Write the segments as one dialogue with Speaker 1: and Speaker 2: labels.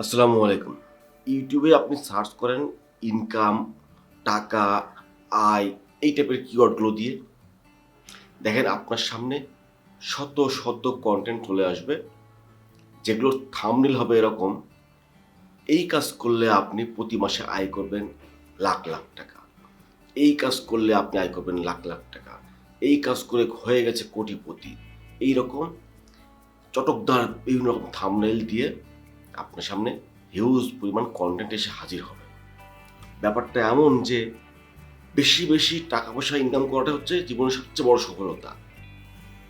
Speaker 1: আসসালামু আলাইকুম। ইউটিউবে আপনি সার্চ করেন ইনকাম, টাকা, আয়, এই টাইপের কিওয়ার্ডগুলো দিয়ে দেখেন আপনার সামনে শত শত কন্টেন্ট চলে আসবে। যেগুলোর থামনিল হবে এরকম। এই কাজ করলে আপনি প্রতি মাসে আয় করবেন লাখ লাখ টাকা। এই কাজ করলে আপনি আয় করবেন লাখ লাখ টাকা। এই কাজ করে হয়ে গেছে কোটিপতি। এই রকম চটকদার বিভিন্ন রকম থামনেল দিয়ে আপনার সামনে হিউজ পরিমাণ কন্টেন্ট এসে হাজির হবে। ব্যাপারটা এমন যে বেশি বেশি টাকা পয়সা ইনকাম করাটা হচ্ছে জীবনের সবচেয়ে বড় সফলতা।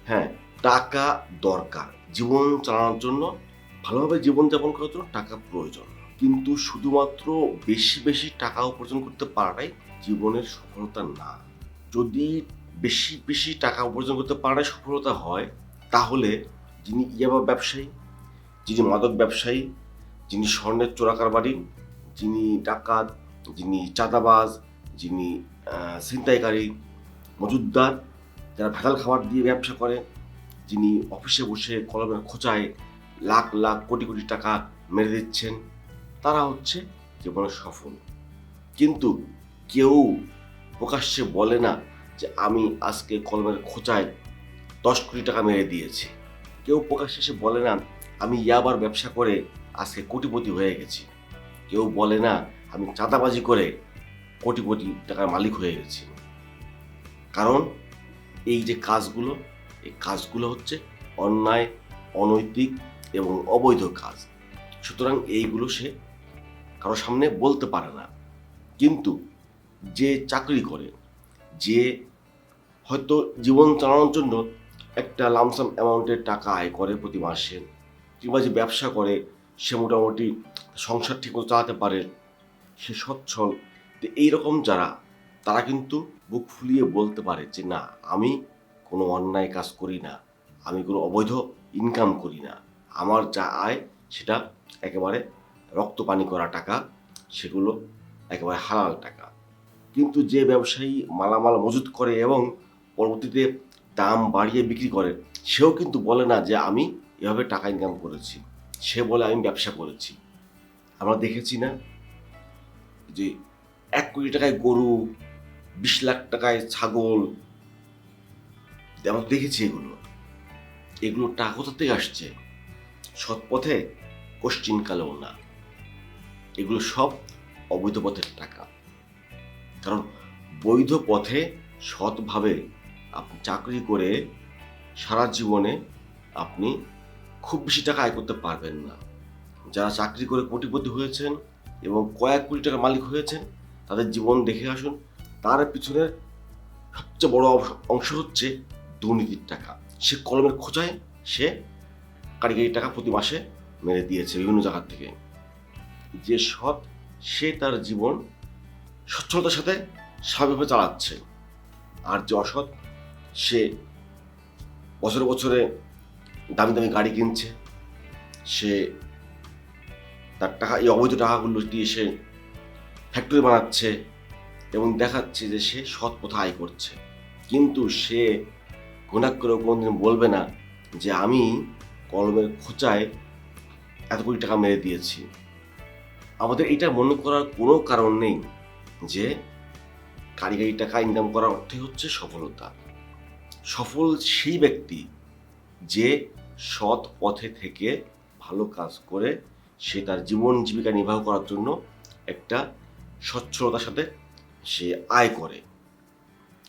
Speaker 1: হ্যাঁ টাকা দরকার। জীবন চালানোর জন্য, ভালোভাবে জীবনযাপন করার জন্য টাকা প্রয়োজন। কিন্তু শুধুমাত্র বেশি বেশি টাকা উপার্জন করতে পারাটাই জীবনের সফলতা না। যদি বেশি বেশি টাকা উপার্জন করতে পারাটাই সফলতা হয়, তাহলে যিনি ইয়াবা ব্যবসায়ী যিনি মাদক ব্যবসায়ী, যিনি স্বর্ণের চোরাকারবারি, যিনি ডাকাত, যিনি চাঁদাবাজ, যিনি ছিনতাইকারী, মজুদদার, যারা ভেজাল খাবার দিয়ে ব্যবসা করে, যিনি অফিসে বসে কলমের খোঁচায় লাখ লাখ কোটি কোটি টাকা মেরে দিচ্ছেন, তারা হচ্ছে জীবনে সফল। কিন্তু কেউ প্রকাশ্যে বলে না যে আমি আজকে কলমের খোঁচায় দশ কোটি টাকা মেরে দিয়েছি। কেউ প্রকাশ্যে এসে বলে না আমি ইয়াবার ব্যবসা করে আজকে কোটিপতি হয়ে গেছি। কেউ বলে না, আমি চাঁদাবাজি করে কোটিপতি টাকার মালিক হয়ে গেছি। কারণ এই যে কাজগুলো, এই কাজগুলো হচ্ছে অন্যায়, অনৈতিক এবং অবৈধ কাজ। সুতরাং এইগুলো সে কারোর সামনে বলতে পারে না। কিন্তু যে চাকরি করে, যে হয়তো জীবন চালানোর জন্য একটা লামসাম অ্যামাউন্টের টাকা আয় করে প্রতি মাসে কিংবা যে ব্যবসা করে, সে মোটামুটি সংসার ঠিকমতো চালাতে পারে, সে সচ্ছল। তো এইরকম যারা, তারা কিন্তু বুক ফুলিয়ে বলতে পারে যে, না, আমি কোনো অন্যায় কাজ করি না। আমি কোনো অবৈধ ইনকাম করি না। আমার যা আয়, সেটা একেবারে রক্ত পানি করা টাকা, সেগুলো একেবারে হালাল টাকা। কিন্তু যে ব্যবসায়ী মালামাল মজুত করে এবং পরবর্তীতে দাম বাড়িয়ে বিক্রি করে, সেও কিন্তু বলে না যে, আমি এভাবে টাকা ইনকাম করেছি। সে বলে আমি ব্যবসা করেছি। আমরা দেখেছি না যে এক কোটি টাকায় গরু, বিশ লাখ টাকায় ছাগল, আমরা দেখেছি এগুলো। এগুলো টাকা কোথা থেকে আসছে? সৎ পথে, কোশ্চিন কালেও না। এগুলো সব অবৈধ পথের টাকা। কারণ বৈধ পথে সৎভাবে আপনি চাকরি করে সারা জীবনে আপনি খুব বেশি টাকা আয় করতে পারবেন না। যারা চাকরি করে কোটিপতি হয়েছেন এবং কয়েক কোটি টাকার মালিক হয়েছেন, তাদের জীবন দেখে আসুন, তার পিছনের সবচেয়ে বড় অংশ- হচ্ছে দুর্নীতির টাকা। সে কলমের খোঁজায় সে কারিগরি টাকা প্রতি মাসে মেরে দিয়েছে বিভিন্ন জায়গার থেকে। যে সৎ, সে তার জীবন স্বচ্ছলতার সাথে স্বাভাবিকভাবে চালাচ্ছে। আর যে অসৎ, সে বছরে বছরে দামি দামি গাড়ি কিনছে। সে তার টাকা এই অবৈধ টাকাগুলো দিয়ে সে ফ্যাক্টরি বানাচ্ছে এবং দেখাচ্ছে যে সে সৎ পথে আয় করছে। কিন্তু সে গুণাক করেও কোনোদিন বলবে না যে আমি কলমের খোঁচায় এত কোটি টাকা মেরে দিয়েছি। আমাদের এটা মনে করার কোনো কারণ নেই যে কারিগরি টাকা ইনকাম করার অর্থই হচ্ছে সফলতা। সফল সেই ব্যক্তি যে সৎ পথে থেকে ভালো কাজ করে সে তার জীবন জীবিকা নির্বাহ করার জন্য একটা স্বচ্ছলতার সাথে সে আয় করে।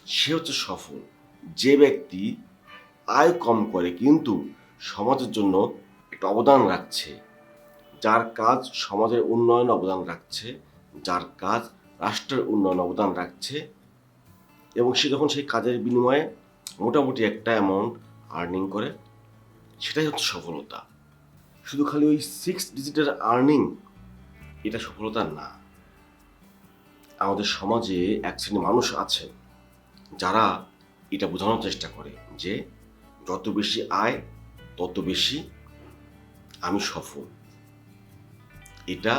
Speaker 1: সে হচ্ছে সফল। যে ব্যক্তি আয় কম করে কিন্তু সমাজের জন্য একটা অবদান রাখছে। যার কাজ সমাজের উন্নয়ন অবদান রাখছে, যার কাজ রাষ্ট্রের উন্নয়ন অবদান রাখছে এবং সে যখন সেই কাজের বিনিময়ে মোটামুটি একটা অ্যামাউন্ট আর্নিং করে সেটাই হচ্ছে সফলতা। শুধু খালি ওই সিক্স ডিজিটের আর্নিং এটা সফলতা না। আমাদের সমাজে এক শ্রেণি মানুষ আছে, যারা এটা বোঝানোর চেষ্টা করে যে যত বেশি আয়, তত বেশি আমি সফল। এটা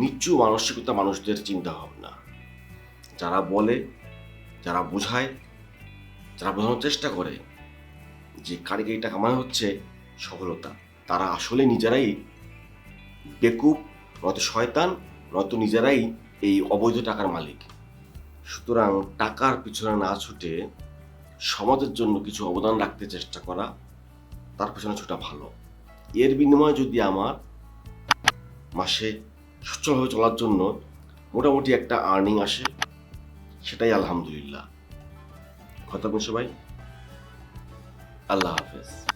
Speaker 1: নিচু মানসিকতা মানুষদের চিন্তা ভাবনা যারা বলে, যারা বোঝায়, যারা বোঝানোর চেষ্টা করে যে কারিগরি টাকা মানে হচ্ছে সফলতা। তারা আসলে নিজেরাই বেকুব নয়তো শয়তান নয়তো নিজেরাই এই অবৈধ টাকার মালিক। সুতরাং টাকার পিছনে না ছুটে সমাজের জন্য কিছু অবদান রাখতে চেষ্টা করা তার পিছনে ছোটা ভালো। এর বিনিময়ে যদি আমার মাসে সচ্ছলভাবে চলার জন্য মোটামুটি একটা আর্নিং আসে, সেটাই আলহামদুলিল্লাহ। বলছে ভাই আল্লাহ হাফেজ।